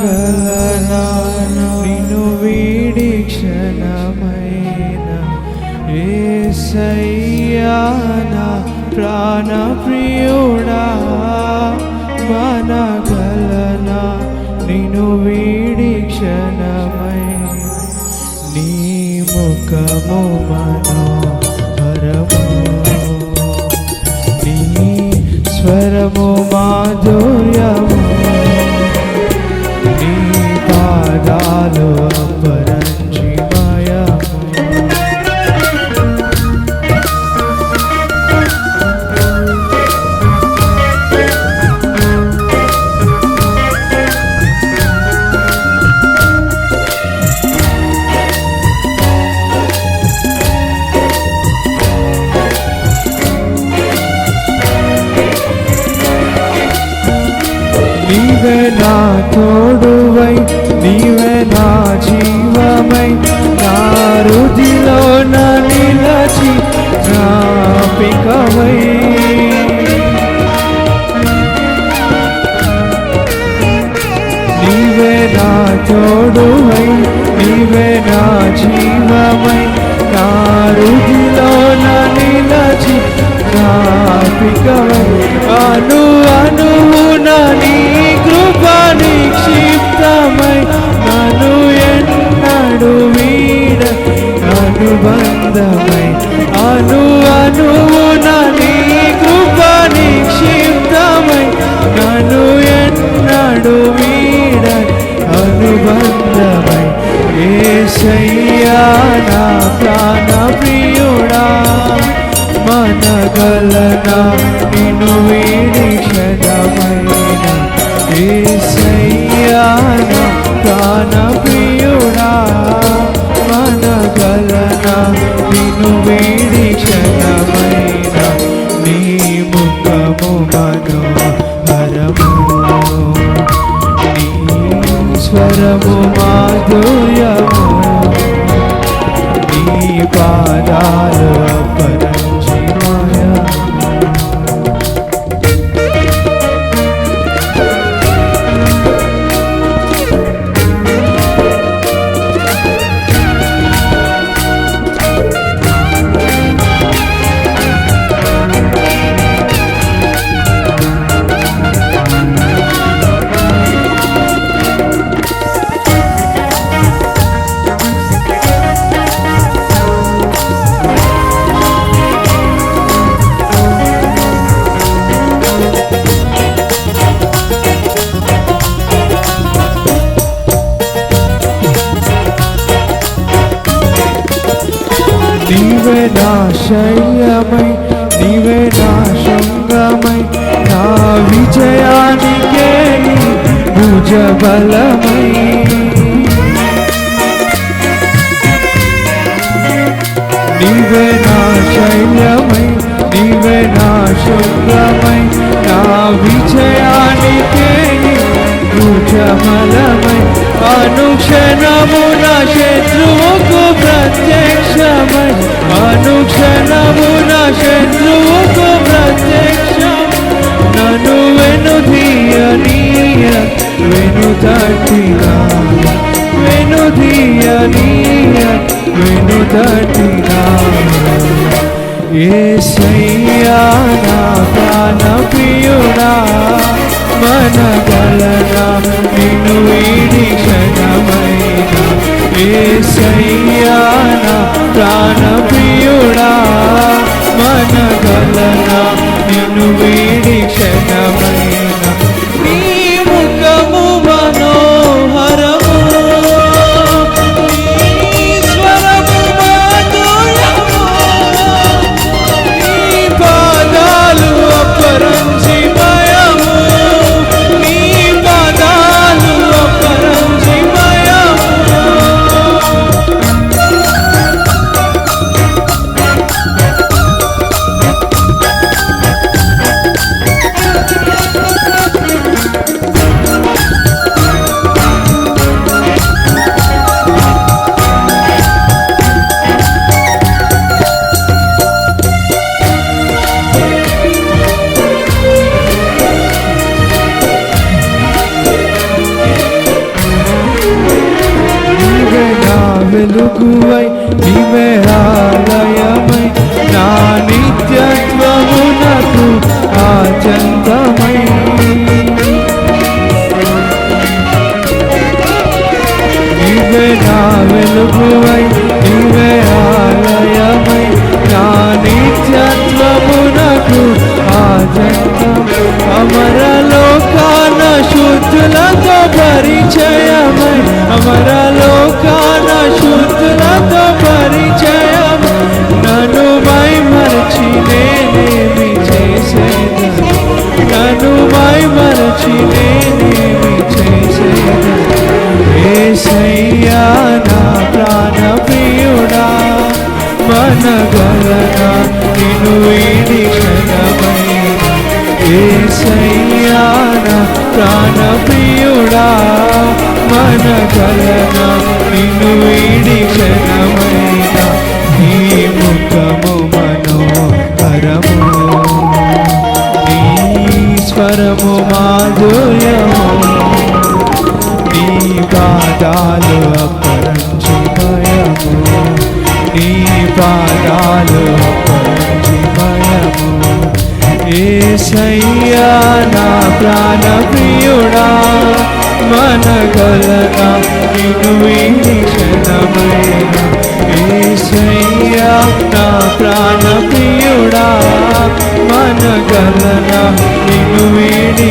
మనగలనా నిన్ను వీడి క్షణమైన. ఏసయ్యానా ప్రాణ ప్రియుడా మన గలనా నిన్ను వీడి క్షణమై నీ ముఖము మనోహరము నీ స్వరము పాదాలు జ్ఞాపికవై నీవే నా తోడువై నీవే నా జీవమై నా రుదిలో నా నిలచి జ్ఞాపికవై అను అనువున నీ అనుబంధమై ఏసయ్యా నా ప్రాణ ప్రియుడా మనగలనా నిన్ను వీడి క్షణమైన ఏసయ్యా నా ప్రాణ ప్రియుడా మనగలనా నిన్ను వీడి స్వరము మాధుర్యము. నీ పాదాలు పరమ నా నీవే నా శృంగమై నా విజయానికే భుజబలమై. నీవే నా శైలమై నీవే నా శృంగమై నా విజయానికే భుజబలమై. అనుక్షణము నా శత్రువుకు ప్రత్యక్షమై. అనుక్షణము నా శత్రువుకు ప్రత్యక్షం. నన్ను వెను ధీయనీయ వెను తట్టినా. వెనుదీయనీయ వెను తట్టినా. ఏసయ్యా నా ప్రాణ ప్రియుడా మనగలనా నిన్ను వీడి క్షణమా ఏసయ్యా ప్రాణప్రియుడా ప్రాణ ప్రియుడా నిన్ను వీడి క్షణమైన నీవే ఆలయమై నా నిత్యత్వమునకు ఆచంతమై నీవే నా వెలుగువై నీవే ఆలయమై నా నిత్యత్వమునకు ఆజంతం అమర లోకాన శుద్ధులతో పరిచయమై అమర మనగలనా నిన్ను వీడి క్షణమైన ఏసయ్యా నా మనగలనా నిన్ను వీడి క్షణమైన నీ ముఖము మనోహరము నీ స్వరము మాధుర్యము నీ పాదాలు ఏసయ్యా నా ప్రాణ ప్రియుడా మనగలనా నిన్ను వీడి క్షణమైన ఏసయ్యా నా ప్రాణ ప్రియుడా మనగలనా నిను వీడి